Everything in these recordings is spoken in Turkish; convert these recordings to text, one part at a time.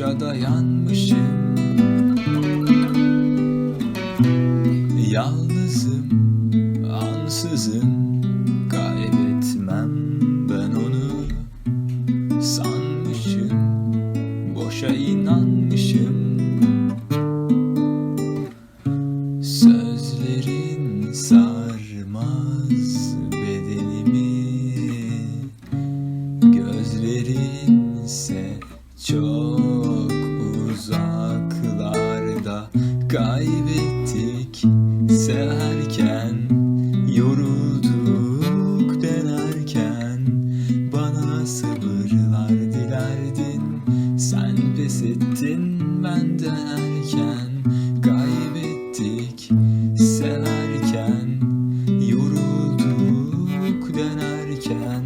ateşe dayanmışım Yalnızım, ansızım Kaybettik severken Yorulduk denerken Bana sabırlar dilerdin Sen pes ettin ben denerken Kaybettik severken Yorulduk denerken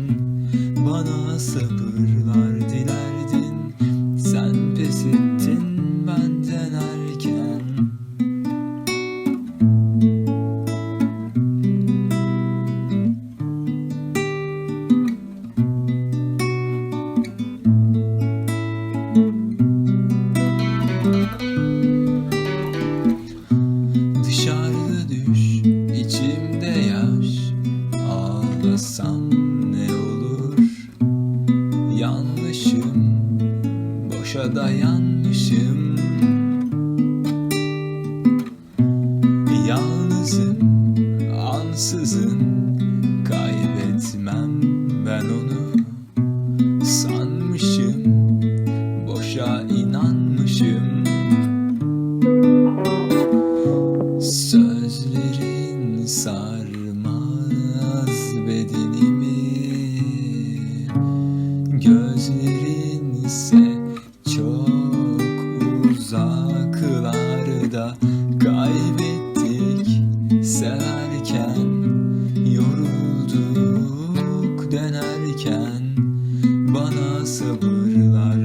Bana sabırlar dilerdin Ağlasam ne olur? Yanlışım, boşa dayanmışım. Yalnızım, ansızın Gözlerin ise çok uzaklarda. Kaybettik severken Yorulduk denerken Bana sabırlar